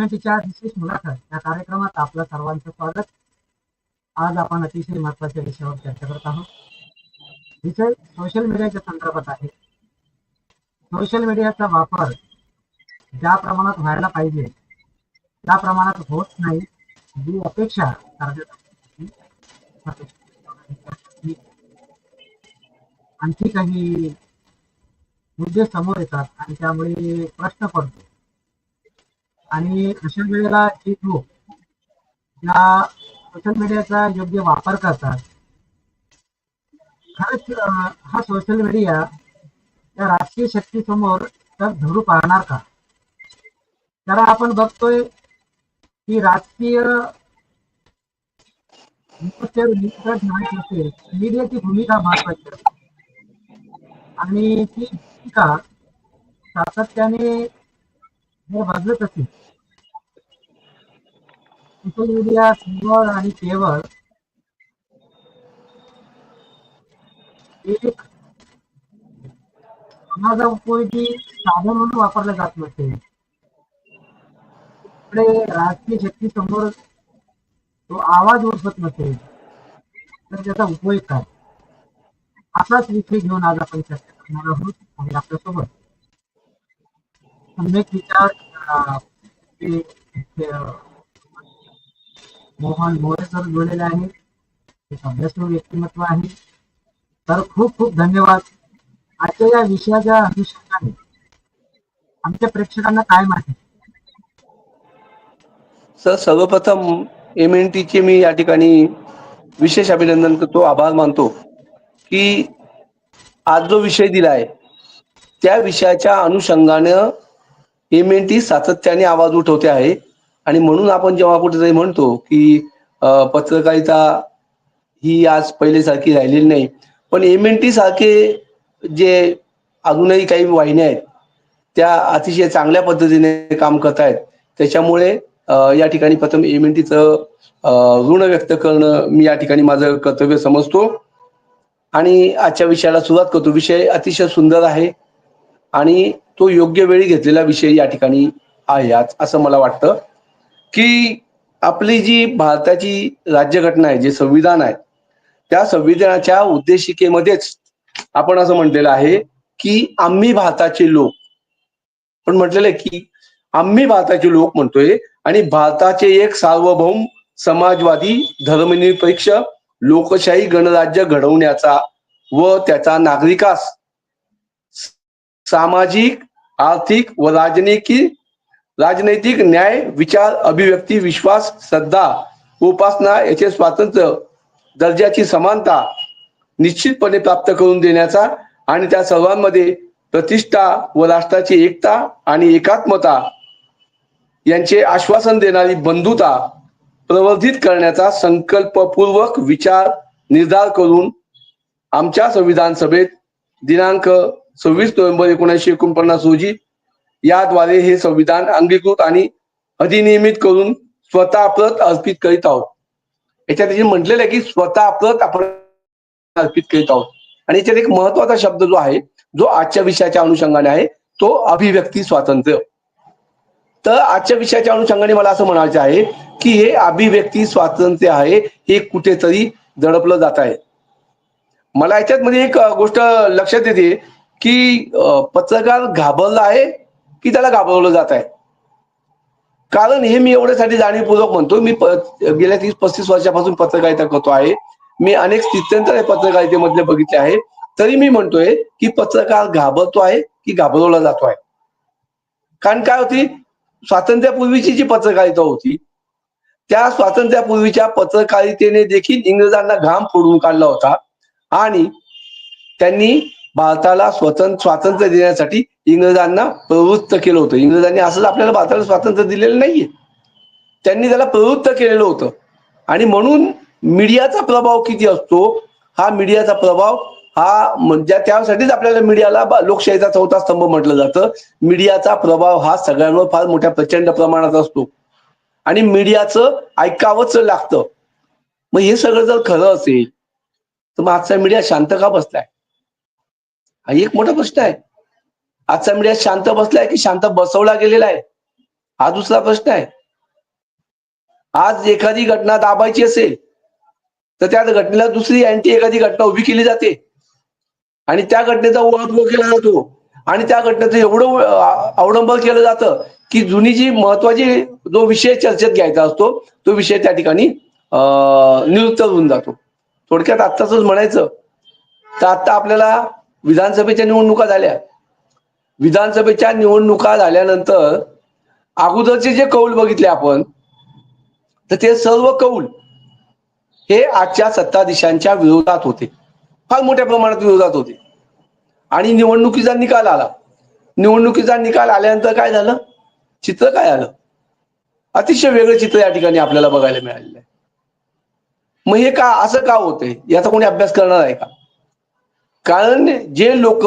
सेगमेंटच्या विशेष मुलाखत. या कार्यक्रमात आपलं सर्वांचं स्वागत. आज आपण अतिशय महत्त्वाच्या विषयावर चर्चा करत आहोत. विषय सोशल मीडियाच्या संदर्भात आहे. सोशल मीडियाचा वापर ज्या प्रमाणात व्हायला पाहिजे त्या प्रमाणात होत नाही जी अपेक्षा आणखी काही मुद्दे समोर येतात आणि त्यामुळे प्रश्न पडतो. आणि अशा वेळेला जे लोक या सोशल मीडियाचा योग्य वापर करतात खरंच हा सोशल मीडिया त्या राजकीय शक्तीसमोर तर धरू पाहणार का? कारण आपण बघतोय की राजकीय असेल मीडियाची भूमिका महत्वाची असते. आणि ती भूमिका सातत्याने जर असेल. सोशल मीडिया केवळ आणि केवळ एक समाजा उपयोगी साधन म्हणून वापरलं जात नसते इकडे राजकीय शक्ती समोर तो आवाज उठवत नसेल तर त्याचा उपयोग काय? असाच विषय घेऊन आज आपण चर्चा करणार आहोत आणि आपल्यासोबत सम्यक विचार मोहन मोरे सर जोडलेले आहेत एक अभ्यासू व्यक्तिमत्व आहे. तर खूप खूप धन्यवाद. आजच्या या विषयाच्या अनुषंगाने आमच्या प्रेक्षकांना काय माहिती? सर सर्वप्रथम एम एन टीचे मी या ठिकाणी विशेष अभिनंदन करतो आभार मानतो की आज जो विषय दिला आहे त्या विषयाच्या अनुषंगानं एम एन टी सातत्याने आवाज उठवते आहे. आणि म्हणून आपण जेव्हा कुठेतरी म्हणतो की पत्रकारिता ही आज पहिलेसारखी राहिलेली नाही. पण एम एन टी सारखे जे अजूनही काही वाहिन्या आहेत त्या अतिशय चांगल्या पद्धतीने काम करत आहेत त्याच्यामुळे या ठिकाणी प्रथम एम एन टीचं ऋण व्यक्त करणं मी या ठिकाणी माझं कर्तव्य समजतो. आणि आजच्या विषयाला सुरुवात करतो. विषय अतिशय सुंदर आहे. आणि तो योग्य वेळी घेतलेला विषय या ठिकाणी आहे आज असं मला वाटतं. की आपली जी भारताची राज्यघटना आहे जे संविधान आहे त्या संविधानाच्या उद्देशिकेमध्येच आपण असं म्हटलेलं आहे की आम्ही भारताचे लोक. पण म्हटलेलं आहे की आम्ही भारताचे लोक म्हणतोय आणि भारताचे एक सार्वभौम समाजवादी धर्मनिरपेक्ष लोकशाही गणराज्य घडवण्याचा व त्याचा नागरिकास सामाजिक आर्थिक व राजनैतिक राजनैतिक न्याय विचार अभिव्यक्ती विश्वास श्रद्धा उपासना याचे स्वातंत्र्य दर्जाची समानता निश्चितपणे प्राप्त करून देण्याचा आणि त्या सर्वांमध्ये प्रतिष्ठा व राष्ट्राची एकता आणि एकात्मता यांचे आश्वासन देणारी बंधुता प्रवर्धित करण्याचा संकल्पपूर्वक विचार निर्धार करून आमच्या संविधान सभेत दिनांक सव्वीस नोव्हेंबर एकोणीसशे एकोणपन्नास रोजी याद्वारे हे संविधान अंगीकृत आणि अधिनियमित करून स्वतः प्रत अर्पित करीत आहोत. याच्यात त्याची म्हटलेलं आहे की स्वतः प्रत आपण अर्पित करीत आहोत. आणि याच्यात एक महत्त्वाचा शब्द जो आहे जो आजच्या विषयाच्या अनुषंगाने आहे तो अभिव्यक्ती स्वातंत्र्य. तर आजच्या विषयाच्या अनुषंगाने मला असं म्हणायचं आहे की हे अभिव्यक्ती स्वातंत्र्य आहे हे कुठेतरी दडपलं जात आहे. मला याच्यात मध्ये एक गोष्ट लक्षात येते की पत्रकार घाबरला आहे की त्याला घाबरवलं जात आहे? कारण हे मी एवढ्यासाठी जाणीवपूर्वक म्हणतो मी प- गेल्या तीस पस्तीस वर्षापासून पत्रकारिता करतो आहे. मी अनेक स्थित्यंतर पत्रकारितेमधले बघितले आहे. तरी मी म्हणतोय की पत्रकार घाबरतो आहे की घाबरवला जातो आहे? कारण काय होती? स्वातंत्र्यापूर्वीची जी पत्रकारिता होती त्या स्वातंत्र्यापूर्वीच्या पत्रकारितेने देखील इंग्रजांना घाम फोडून काढला होता. आणि त्यांनी भारताला स्वतंत्र स्वातंत्र्य देण्यासाठी इंग्रजांना प्रवृत्त केलं होतं. इंग्रजांनी असंच आपल्याला भारताला स्वातंत्र्य दिलेलं नाहीये. त्यांनी त्याला प्रवृत्त केलेलं होतं. आणि म्हणून मीडियाचा प्रभाव किती असतो? हा मीडियाचा प्रभाव हा म्हणजे त्यासाठीच आपल्याला मीडियाला लोकशाहीचा चौथा स्तंभ म्हटलं जातं. मीडियाचा प्रभाव हा सगळ्यांवर फार मोठ्या प्रचंड प्रमाणात असतो. आणि मीडियाचं ऐकावंच लागतं. मग हे सगळं जर खरं असेल तर मग आजचा मीडिया शांत का बसलाय? हा एक मोठा प्रश्न आहे. आजचा मीडिया शांत बसलाय की शांत बसवला गेलेला आहे? हा दुसरा प्रश्न आहे. आज एखादी घटना दाबायची असेल तर त्या घटनेला दुसरी अँटी एखादी घटना उभी केली जाते. आणि त्या घटनेचा ओळख केला जातो. आणि त्या घटनेचं एवढं अवलंब केलं जातं की जुनी जी महत्वाची जो विषय चर्चेत घ्यायचा असतो तो विषय त्या ठिकाणी अं, निवृत्त होऊन जातो. थोडक्यात आत्ताच म्हणायचं तर आता आपल्याला विधानसभेच्या निवडणुका झाल्या. विधानसभेच्या निवडणुका झाल्यानंतर अगोदरचे जे कौल बघितले आपण तर ते सर्व कौल हे आजच्या सत्ताधीशांच्या विरोधात होते. फार मोठ्या प्रमाणात विरोधात होते. आणि निवडणुकीचा निकाल आला. निवडणुकीचा निकाल आल्यानंतर काय झालं? चित्र काय आलं? अतिशय वेगळं चित्र या ठिकाणी आपल्याला बघायला मिळालेलं आहे. मग हे का असं का होतंय? याचा कोणी अभ्यास करणार आहे का? कारण जे लोक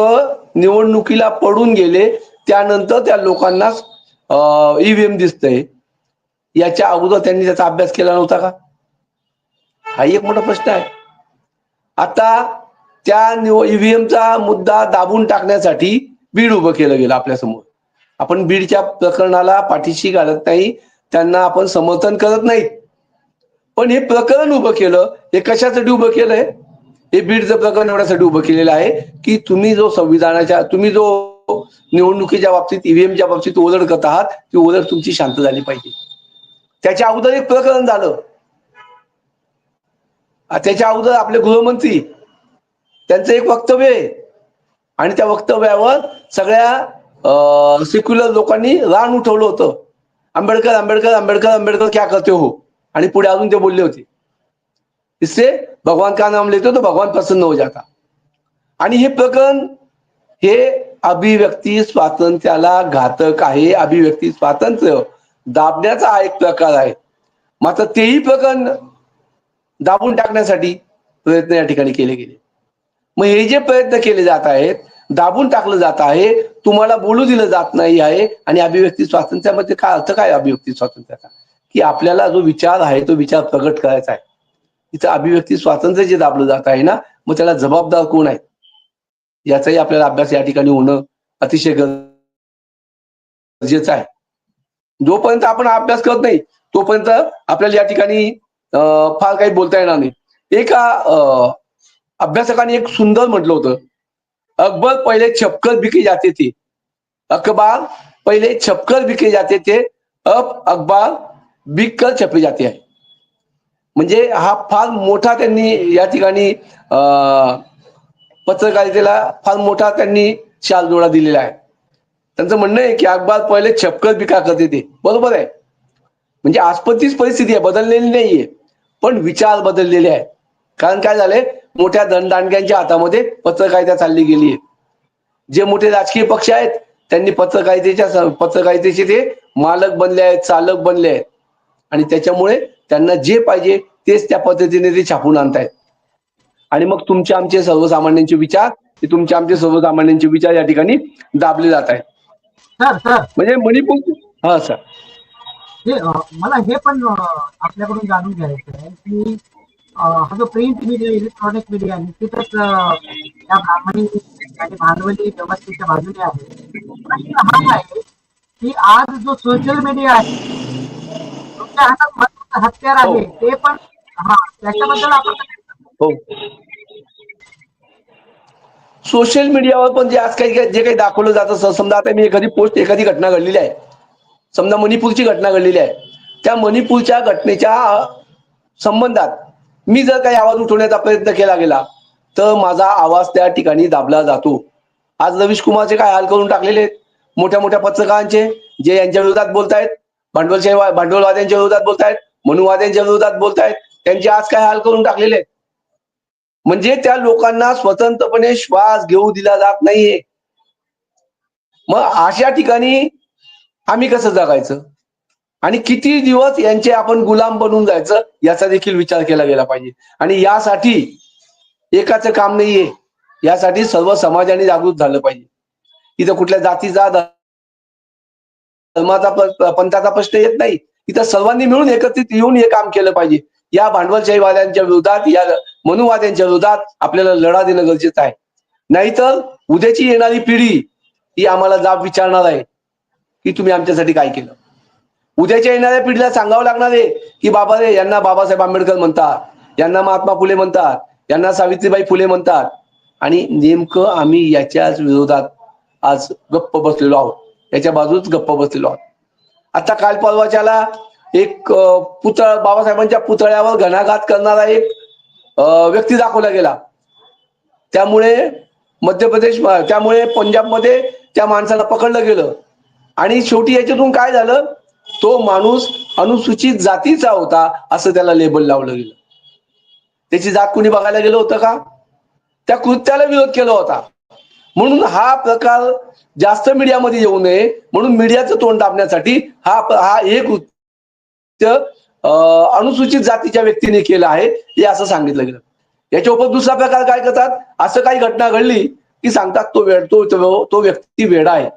निवडणुकीला पडून गेले त्यानंतर त्या लोकांना ईव्हीएम दिसतंय. याच्या अगोदर त्यांनी त्याचा अभ्यास केला नव्हता का? हा एक मोठा प्रश्न आहे. आता त्या ईव्हीएमचा मुद्दा दाबून टाकण्यासाठी बीड उभं केलं गेलं आपल्यासमोर आपण बीडच्या प्रकरणाला पाठीशी घालत नाही त्यांना आपण समर्थन करत नाही. पण हे प्रकरण उभं केलं हे कशासाठी उभं केलंय? हे बीडचं प्रकरण एवढ्यासाठी उभं केलेलं आहे की तुम्ही जो संविधानाच्या तुम्ही जो निवडणुकीच्या बाबतीत ईव्हीएमच्या बाबतीत ओलड करत आहात ती ओलड तुमची शांत झाली पाहिजे. त्याच्या अगोदर एक प्रकरण झालं. त्याच्या अगोदर आपले गृहमंत्री त्यांचं एक वक्तव्य आहे. आणि त्या वक्तव्यावर सगळ्या सेक्युलर लोकांनी रान उठवलं होतं. आंबेडकर आंबेडकर आंबेडकर आंबेडकर क्या करते हो? आणि पुढे अजून ते बोलले होते. इससे भगवान का नाम लेते हो तो भगवान प्रसन्न हो जाता। आणि हे प्रकरण हे अभिव्यक्ती स्वातंत्र्याला घातक आहे. अभिव्यक्ती स्वातंत्र्य दाबण्याचा हा एक प्रकार आहे. मात्र तेही प्रकरण दाबून टाकण्यासाठी प्रयत्न या ठिकाणी केले गेले. मग हे जे प्रयत्न केले जात आहेत दाबून टाकलं जात आहे तुम्हाला बोलू दिलं जात नाही आहे आणि अभिव्यक्ती स्वातंत्र्यामध्ये काय अर्थ काय अभिव्यक्ती स्वातंत्र्याचा? की आपल्याला जो विचार आहे तो विचार प्रगट करायचा आहे. इथं अभिव्यक्ती स्वातंत्र्य जे दाबलं जात आहे ना मग त्याला जबाबदार कोण आहे? याचाही आपल्याला अभ्यास या ठिकाणी होणं अतिशय गरजेचं आहे. जोपर्यंत आपण अभ्यास करत नाही तोपर्यंत आपल्याला या ठिकाणी अं, फार काही बोलता येणार नाही. एका अं, अभ्यासकाने एक सुंदर म्हटलं होतं. अकबर पहिले छपकर बिके जाते थे. अकबार पहिले छपकर बिके जाते थे. अब अखबार बिक कर छपे जाते आहे म्हणजे हा फार मोठा त्यांनी या ठिकाणी पत्रकारितेला फार मोठा त्यांनी शालजोडा दिलेला आहे. त्यांचं म्हणणं आहे की अखबार पहिले छपकर बिका करते ते. बरोबर आहे. म्हणजे आजपतीच परिस्थिती आहे बदललेली नाहीये. पण विचार बदललेले आहे कारण काय झालंय? मोठ्या दंडदांडग्यांच्या हातामध्ये पत्रकारिता चालली गेली आहे. जे मोठे राजकीय पक्ष आहेत त्यांनी पत्रकारितेच्या पत्रकारितेचे ते मालक बनले आहेत चालक बनले आहेत. आणि त्याच्यामुळे त्यांना जे पाहिजे तेच त्या पद्धतीने ते छापून आणतायत. आणि मग तुमचे आमचे सर्वसामान्यांचे विचार ते तुमचे आमचे सर्वसामान्यांचे विचार या ठिकाणी दाबले जात आहेत. Sir sir. म्हणजे मणिपूर हा सर. मला हे पण आपल्याकडून जाणून घ्यायचं आहे की हा जो प्रिंट मीडिया इलेक्ट्रॉनिक मीडिया निश्चितच त्या ब्राह्मणी आणि भांडवली व्यवस्थेच्या बाजूने आहे. हा आहे की आज जो सोशल मीडिया आहे तुमच्या हातात हत्यार आहे हो. ते पण त्याच्याबद्दल आपण हो. सोशल मीडियावर पण जे आज काही जे काही दाखवलं जातं समजा आता मी एखादी पोस्ट एखादी घटना घडलेली आहे. समजा मणिपूरची घटना घडलेली आहे. त्या मणिपूरच्या घटनेच्या संबंधात मी जर काही आवाज उठवण्याचा प्रयत्न केला गेला तर माझा आवाज त्या ठिकाणी दाबला जातो. आज रवीश कुमारचे काय हाल करून टाकलेले आहेत? मोठ्या मोठ्या पत्रकारांचे जे यांच्या विरोधात बोलतायत भांडवलशाही भांडवलवाद्यांच्या विरोधात बोलतायत मनुवाद्यांच्या विरोधात बोलतायत त्यांचे आज काय हाल करून टाकलेले आहेत? म्हणजे त्या लोकांना स्वतंत्रपणे श्वास घेऊ दिला जात नाहीये. मग अशा ठिकाणी आम्ही कसं जगायचं? आणि किती दिवस यांचे आपण गुलाम बनून जायचं याचा देखील विचार केला गेला पाहिजे. आणि यासाठी एकाचं काम नाहीये. यासाठी सर्व समाजाने जागृत झालं पाहिजे. इथं कुठल्या जातीचा धर्माचा पंथाचा प्रश्न येत नाही. इथं सर्वांनी मिळून एकत्रित येऊन हे काम केलं पाहिजे. या भांडवलशाहीवाद्यांच्या विरोधात या मनुवाद्यांच्या विरोधात आपल्याला लढा देणं गरजेचं आहे. नाहीतर उद्याची येणारी पिढी ही आम्हाला जाब विचारणार आहे की तुम्ही आमच्यासाठी काय केलं? उद्याच्या येणाऱ्या पिढीला सांगावं लागणार आहे की बाबा रे यांना बाबासाहेब आंबेडकर म्हणतात यांना महात्मा फुले म्हणतात यांना सावित्रीबाई फुले म्हणतात. आणि नेमकं आम्ही याच्याच विरोधात आज गप्प बसलेलो आहोत. याच्या बाजूच गप्प बसलेलो आहोत. आता काल परवाच्याला एक पुतळा बाबासाहेबांच्या पुतळ्यावर घणाघात करणारा एक व्यक्ती दाखवला गेला. त्यामुळे मध्य प्रदेश त्यामुळे पंजाबमध्ये त्या माणसाला पकडलं गेलं. आणि शेवटी याच्यातून काय झालं? तो माणूस अनुसूचित जातीचा होता असं त्याला लेबल लावलं गेलं. त्याची जात कुणी बघायला गेलं होतं का? त्या कृत्याला विरोध केला होता. म्हणून हा प्रकार जास्त मीडियामध्ये येऊ नये म्हणून मीडियाचं तोंड दाबण्यासाठी हा हा एक कृत्य अनुसूचित जातीच्या व्यक्तीने केलं आहे हे असं सांगितलं गेलं. याच्या उपर दुसरा प्रकार काय करतात? असं काही घटना घडली की सांगतात तो वेळ तो तो- व्यक्ती वेडा आहे.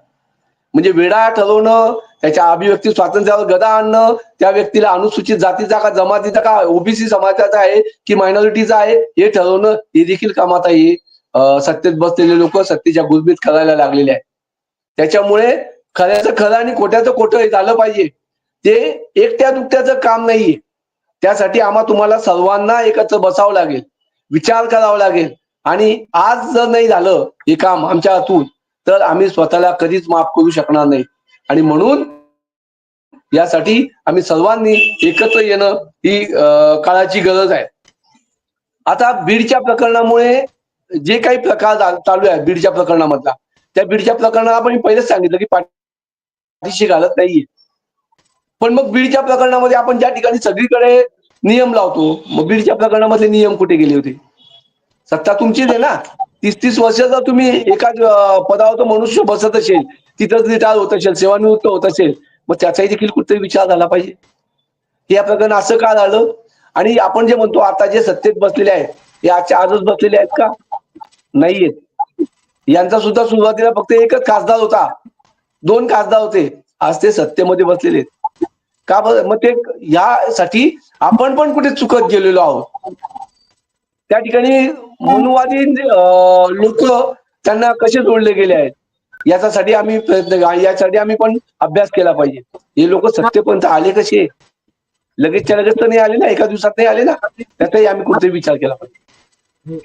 म्हणजे वेडा ठरवणं त्याच्या अभिव्यक्ती स्वातंत्र्यावर गदा आणणं त्या व्यक्तीला अनुसूचित जातीचा का जमातीचा का ओबीसी समाजाचा आहे की मायनॉरिटीचा आहे हे ठरवणं हे देखील कामात आहे सत्तेत बसलेले लोक सत्तेच्या गुजबीत करायला लागलेले आहेत. त्याच्यामुळे खऱ्याचं खरं आणि खोट्याचं खोटं हे झालं पाहिजे. ते एकट्या दुकट्याचं काम नाहीये. त्यासाठी आम्हा तुम्हाला सर्वांना एकत्र बसावं लागेल विचार करावा लागेल. आणि आज जर नाही झालं हे काम आमच्या हातून तर आम्ही स्वतःला कधीच माफ करू शकणार नाही. आणि म्हणून यासाठी आम्ही सर्वांनी एकत्र येणं ही काळाची गरज आहे. आता बीडच्या प्रकरणामुळे जे काही प्रकार चालू आहे बीडच्या प्रकरणामधला त्या बीडच्या प्रकरणाला आपण पहिलेच सांगितलं की पाठीशी घालत नाहीये. पण मग बीडच्या प्रकरणामध्ये आपण ज्या ठिकाणी सगळीकडे नियम लावतो मग बीडच्या प्रकरणामधले नियम कुठे गेले होते? सत्ता तुमचीच आहे ना? तीस तीस वर्ष जर तुम्ही एका पदावर मनुष्य बसत असेल तिथंच रिटायर होत असेल सेवानिवृत्त होत असेल मग त्याचाही देखील कुठेतरी विचार झाला पाहिजे. या प्रकरण असं का झालं? आणि आपण जे म्हणतो आता जे सत्तेत बसलेले आहेत हे आजच्या आजच बसलेले आहेत का? नाहीयेत. यांचा सुद्धा सुरुवातीला फक्त एकच खासदार होता. दोन खासदार होते. आज ते सत्तेमध्ये बसलेले आहेत. का बरं? मग ते यासाठी आपण पण कुठे चुकत गेलेलो आहोत. त्या ठिकाणी मनुवादी लोक त्यांना कसे जोडले गेले आहेत? याच्यासाठी आम्ही प्रयत्न यासाठी आम्ही पण अभ्यास केला पाहिजे. हे लोक सत्यपंत आले कसे? लगेचच्या लगेच तर नाही आले ना? एका दिवसात नाही आले ना? त्याचाही आम्ही कुठेतरी विचार केला पाहिजे.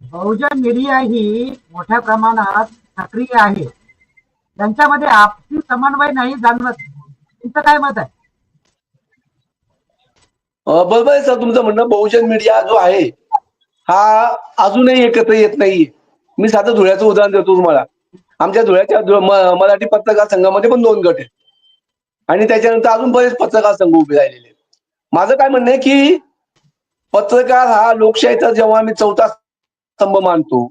बहुजन मीडिया ही मोठ्या प्रमाणात सक्रिय आहे. त्यांच्यामध्ये आपसी समन्वय नाही जाणवत. तिचं काय मत आहे? बरोबर आहे सर तुमचं म्हणणं बहुजन मीडिया जो आहे हा अजूनही एकत्र येत नाहीये. मी साधं धुळ्याचं उदाहरण देतो तुम्हाला. आमच्या धुळ्याच्या मराठी पत्रकार संघामध्ये पण दोन गट आहेत. आणि त्याच्यानंतर अजून बरेच पत्रकार संघ उभे राहिलेले आहेत. माझं काय म्हणणं आहे की पत्रकार हा लोकशाहीचा जेव्हा आम्ही चौथा स्तंभ मानतो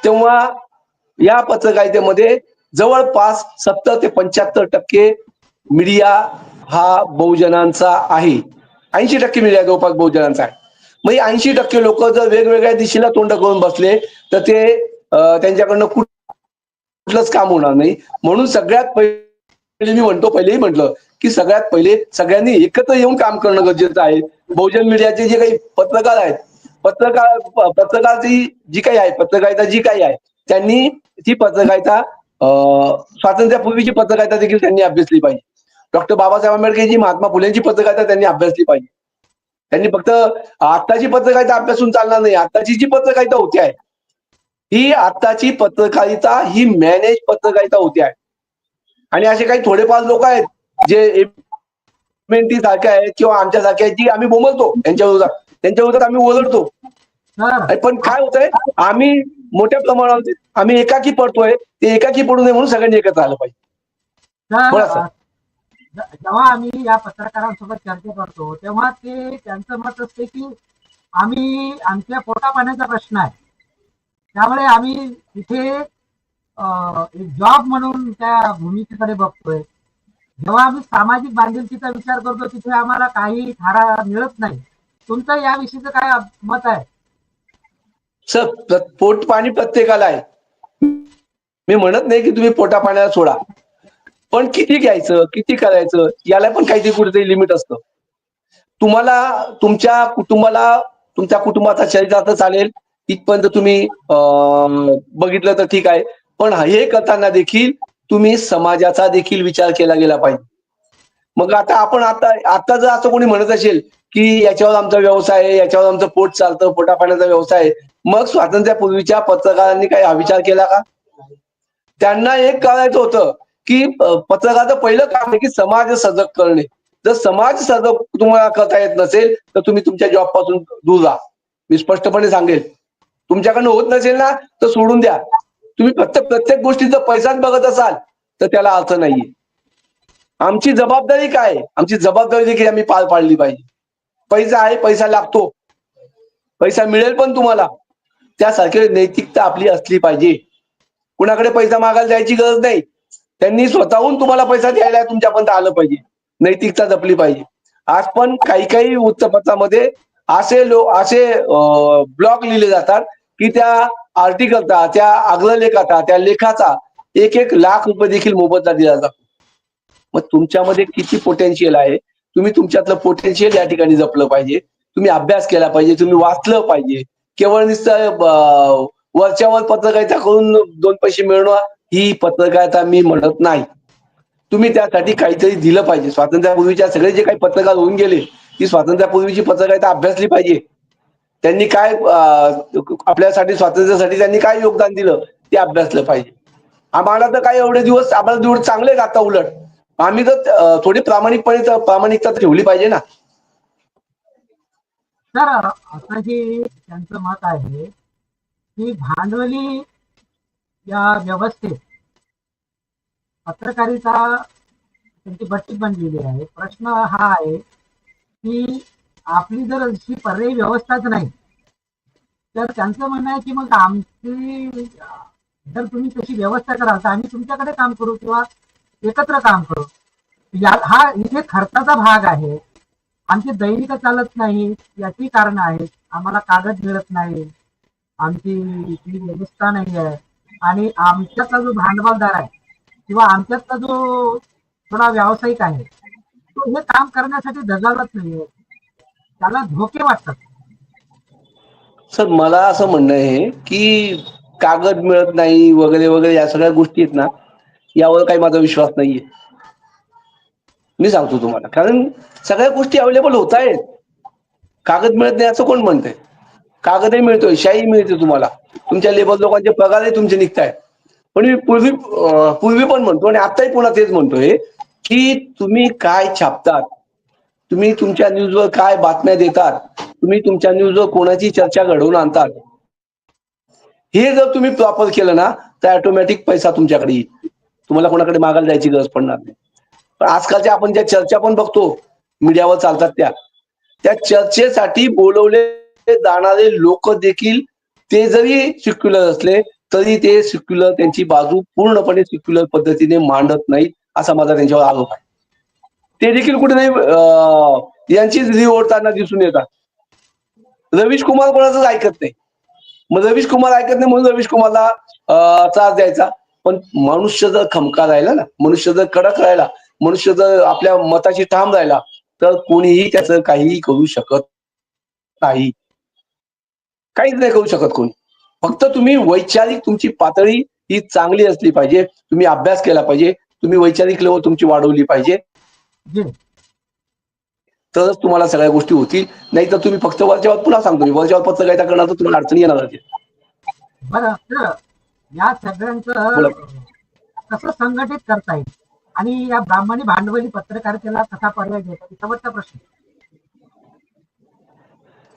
तेव्हा या पत्रकारितेमध्ये जवळपास सत्तर ते पंच्याहत्तर टक्के मीडिया हा बहुजनांचा आहे. ऐंशी टक्के मीडिया जवळपास बहुजनांचा आहे. मग ऐंशी टक्के लोक जर वेगवेगळ्या दिशेला तोंड करून बसले तर ते त्यांच्याकडनं कुठलंच काम होणार नाही. म्हणून सगळ्यात पहिले मी म्हणतो पहिलेही म्हटलं की सगळ्यात पहिले सगळ्यांनी एकत्र येऊन काम करणं गरजेचं आहे. बहुजन मीडियाचे जे काही पत्रकार आहेत पत्रकार पत्रकारची जी काही आहे पत्रकारिता जी काही आहे त्यांनी ती पत्रकारिता स्वातंत्र्यापूर्वीची पत्रकारिता देखील त्यांनी अभ्यासली पाहिजे. डॉक्टर बाबासाहेब आंबेडकरची महात्मा फुलेंची पत्रकारिता त्यांनी अभ्यासली पाहिजे. त्यांनी फक्त आत्ताची पत्रकारिता अभ्यासून चालणार नाही. आत्ताची जी पत्रकारिता होती आहे ही आत्ताची पत्रकारिता ही मॅनेज पत्रकारिता होती आहे. आणि असे काही थोडेफार लोक आहेत जे एमएनटी सारखे आहेत किंवा आमच्या सारखे आहेत जी आम्ही बोमलतो त्यांच्या विरोधात. त्यांच्या विरोधात आम्ही ओरडतो. पण काय होतंय आम्ही मोठ्या प्रमाणावर आम्ही एकाकी पडतोय ते एकाकी पडू नये म्हणून सगळ्यांनी एकत्र आलं पाहिजे. जेव्हा आम्ही या पत्रकारांसोबत चर्चा करतो तेव्हा ते त्यांचं मत असते की आम्ही आमच्या पोटा पाण्याचा प्रश्न आहे. त्यामुळे आम्ही तिथे एक जॉब म्हणून त्या भूमिकेकडे बघतोय. जेव्हा आम्ही सामाजिक बांधिलकीचा विचार करतो तिथे आम्हाला काही थारा मिळत नाही. तुमचं याविषयीचं काय मत आहे? सर पोट पाणी प्रत्येकाला आहे. मी म्हणत नाही की तुम्ही पोटा पाण्याला सोडा. पण किती घ्यायचं किती करायचं याला पण काहीतरी कुठेतरी लिमिट असतं. तुम्हाला तुमच्या कुटुंबाला तुमच्या कुटुंबाचा शरीराचं चालेल इथपर्यंत तुम्ही बघितलं तर ठीक आहे. पण हे करताना देखील तुम्ही समाजाचा देखील विचार केला गेला पाहिजे. मग आता आपण आता आता जर असं कोणी म्हणत असेल की याच्यावर आमचा व्यवसाय आहे याच्यावर आमचं पोट चालतं पोटापाण्याचा व्यवसाय आहे मग स्वातंत्र्यापूर्वीच्या पत्रकारांनी काही हा विचार केला का? त्यांना एक करायचं होतं की पत्रकाराचं पहिलं काम आहे की समाज सजग करणे. जर समाज सजग तुम्हाला करता येत नसेल तर तुम्ही तुमच्या जॉबपासून दूर राहा. मी स्पष्टपणे सांगेल. तुमच्याकडनं होत नसेल ना तर सोडून द्या. तुम्ही प्रत्येक प्रत्येक गोष्टीचा पैसाच बघत असाल तर त्याला अर्थ नाहीये. आमची जबाबदारी काय? आहे? आमची जबाबदारी देखील आम्ही पार पाडली पाहिजे. पैसा आहे पैसा लागतो. पैसा मिळेल पण तुम्हाला. त्यासारखी नैतिकता आपली असली पाहिजे. कुणाकडे पैसा मागायला जायची गरज नाही. त्यांनी स्वतःहून तुम्हाला पैसा द्यायला तुमच्यापर्यंत आलं पाहिजे. नैतिकता जपली पाहिजे. आज पण काही काही वृत्तपत्रामध्ये असे लो असे ब्लॉग लिहिले जातात की त्या आर्टिकलचा त्या अग्रलेखाचा त्या लेखाचा एक एक लाख रुपये देखील मोबदला दिला जातो. मग तुमच्यामध्ये किती पोटेन्शियल आहे? तुम्ही तुमच्यातलं पोटेन्शियल या ठिकाणी जपलं पाहिजे. तुम्ही अभ्यास केला पाहिजे. तुम्ही वाचलं पाहिजे. केवळ नुसतं वरच्यावर पत्रकारिता करून दोन पैसे मिळणं ही पत्रकारिता मी म्हणत नाही. तुम्ही त्यासाठी काहीतरी दिलं पाहिजे. स्वातंत्र्यापूर्वीच्या सगळे जे काही पत्रकार होऊन गेले ती स्वातंत्र्यापूर्वीची पत्रकारिता अभ्यासली पाहिजे. त्यांनी काय आपल्यासाठी स्वातंत्र्यासाठी त्यांनी काय योगदान दिलं ते अभ्यासलं पाहिजे. आम्हाला तर काय एवढे दिवस आम्हाला दिवस चांगले आहेत आता उलट. आम्ही तर थोडी प्रामाणिकपणे प्रामाणिकता ठेवली पाहिजे ना. सर आता जे त्यांचं मत आहे की भांडवली या व्यवस्थेत पत्रकारिता त्यांची बट्टी बनलेली आहे. प्रश्न हा आहे की आपली जर अशी पर्यायी व्यवस्थाच नाही तर त्यांचं म्हणणं आहे की मग आमची जर तुम्ही तशी व्यवस्था कराल तर आम्ही तुमच्याकडे काम करू किंवा एकत्र काम करू. या हा इथे खर्चाचा भाग आहे. आमची दैनिक चालत नाही याची कारण आहेत. आम्हाला कागद मिळत नाही. आमची इथली व्यवस्था नाही आहे. आणि आमच्यातला जो भांडवलदार आहे किंवा आमच्यातला जो थोडा व्यावसायिक आहे तो हे काम करण्यासाठी दगावत नाहीये. त्याला धोके वाटतात. सर मला असं म्हणणं आहे की कागद मिळत नाही वगैरे वगैरे या सगळ्या गोष्टी आहेत ना यावर काही माझा विश्वास नाहीये. मी सांगतो तुम्हाला कारण सगळ्या गोष्टी अवेलेबल होत आहेत. कागद मिळत नाही असं कोण म्हणतंय? कागदही मिळतोय शाही मिळते तुम्हाला. तुमच्या लेबर लोकांचे पगारही तुमचे निघतायत. पण मी पूर्वी पूर्वी पण म्हणतो आणि आताही पुन्हा तेच म्हणतोय की तुम्ही काय छापतात? तुम्ही तुमच्या न्यूजवर काय बातम्या देतात? तुम्ही तुमच्या न्यूजवर कोणाची चर्चा घडवून आणतात? हे जर तुम्ही प्रॉपर केलं ना तर ऑटोमॅटिक पैसा तुमच्याकडे येईल. तुम्हाला कोणाकडे मागायला जायची गरज पडणार नाही. पण आजकालच्या आपण ज्या चर्चा पण बघतो मीडियावर चालतात त्या. त्या चर्चेसाठी बोलवले जाणारे लोक देखील ते जरी सिक्युलर असले तरी ते सिक्युलर त्यांची बाजू पूर्णपणे सिक्युलर पद्धतीने मांडत नाहीत असा माझा त्यांच्यावर आरोप आहे. ते देखील कुठे नाही यांची रिव्ह ओढताना दिसून येतात. रवीश कुमार कोणाचंच ऐकत नाही. मग रवीश कुमार ऐकत नाही म्हणून रवीश कुमारला त्रास द्यायचा. पण मनुष्य जर खमका राहिला ना मनुष्य जर कडक राहिला मनुष्य जर आपल्या मताशी ठाम राहिला तर कोणीही त्याचं काहीही करू शकत नाही. काहीच नाही करू शकत कोणी. फक्त तुम्ही वैचारिक तुमची पातळी ही चांगली असली पाहिजे. तुम्ही अभ्यास केला पाहिजे. तुम्ही वैचारिक लेवल तुमची वाढवली पाहिजे. तरच तुम्हाला सगळ्या गोष्टी होतील. नाही तर तुम्ही फक्त वरच्यावर पुन्हा सांगतो मी. वरच्यावर पत्रकारिता करणार तर तुम्हाला अडचणी येणार बरं या. सगळ्यांचं कसं संघटित करता येईल? आणि या ब्राह्मणी भांडवली पत्रकारितेला कसा पर्याय घेता येईल? शेवटचा प्रश्न.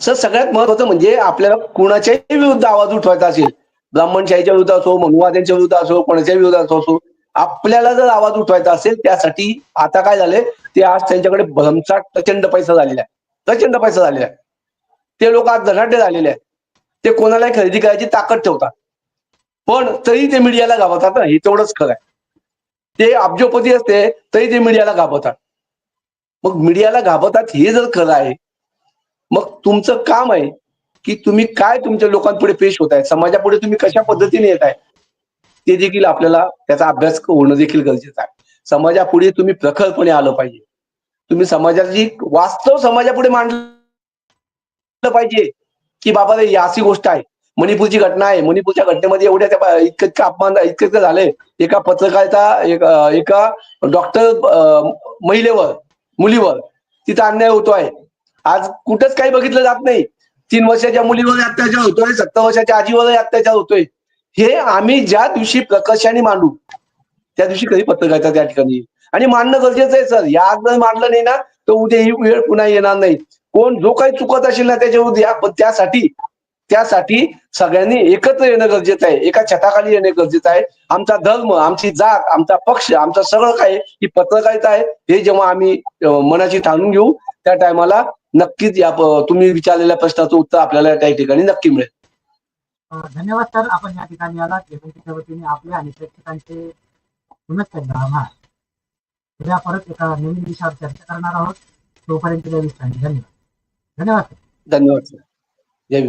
सर सगळ्यात महत्वाचं म्हणजे आपल्याला कुणाच्याही विरुद्ध आवाज उठवायचा असेल ब्राह्मणशाहीच्या विरुद्ध असो मनुवाद्यांच्या विरुद्ध असो कोणाच्या विरुद्ध असो आपल्याला जर आवाज उठवायचा असेल त्यासाठी आता काय झालंय ते आज त्यांच्याकडे भ्रमसाट प्रचंड पैसा झालेला आहे. प्रचंड पैसा झालेला आहे. ते लोक आज धनाढ्य झालेले आहेत. ते कोणालाही खरेदी करायची ताकद ठेवतात. पण तरी ते मीडियाला घाबरतात ना हे तेवढंच खरं आहे. ते अब्जोपती असते तरी ते मीडियाला घाबरतात. मग मीडियाला घाबरतात हे जर खरं आहे तुमचं काम आहे की तुम्ही काय तुमच्या लोकांपुढे पेश होत आहे समाजापुढे तुम्ही कशा पद्धतीने येत आहे ते देखील आपल्याला त्याचा अभ्यास होणं देखील गरजेचं आहे. समाजापुढे तुम्ही प्रखरपणे आलं पाहिजे. तुम्ही समाजाची वास्तव समाजापुढे मांडलं पाहिजे की बाबा रे अशी गोष्ट आहे मणिपूरची घटना आहे मणिपूरच्या घटनेमध्ये एवढ्या त्या इतकं इतकं अपमान इतकं इतकं झालंय. एका पत्रकारिता एक- एका डॉक्टर महिलेवर मुलीवर तिथं अन्याय होतो आहे आज कुठंच काही बघितलं जात नाही. तीन वर्षाच्या मुलीवर अत्याचार होतोय सत्तर वर्षाच्या आजीवरही अत्याचार होतोय. हे आम्ही ज्या दिवशी प्रकर्षाने मांडू त्या दिवशी कधी पत्रकारिता त्या ठिकाणी? आणि मांडणं गरजेचं आहे सर. या आज जर मांडलं नाही ना तर उद्या ही वेळ पुन्हा येणार नाही. कोण जो काही चुकत असेल ना त्याच्यावर द्या पण त्यासाठी त्यासाठी सगळ्यांनी एकत्र येणं गरजेचं आहे. एका छताखाली येणं गरजेचं आहे. आमचा धर्म आमची जात आमचा पक्ष आमचं सगळं काय ही पत्रकारिता आहे. हे जेव्हा आम्ही मनाची ठाणून घेऊ त्या टायमाला नक्कीच या तुम्ही विचारलेल्या प्रश्नाचं उत्तर आपल्याला काही ठिकाणी नक्की मिळेल. धन्यवाद सर. आपण या ठिकाणी आलात. एमएनटीच्या वतीने आपले आणि प्रेक्षकांचे पुनश्च एकदा आभार. उद्या परत एका नवीन विषयावर चर्चा करणार आहोत. तोपर्यंत धन्यवाद. धन्यवाद धन्यवाद सर. जय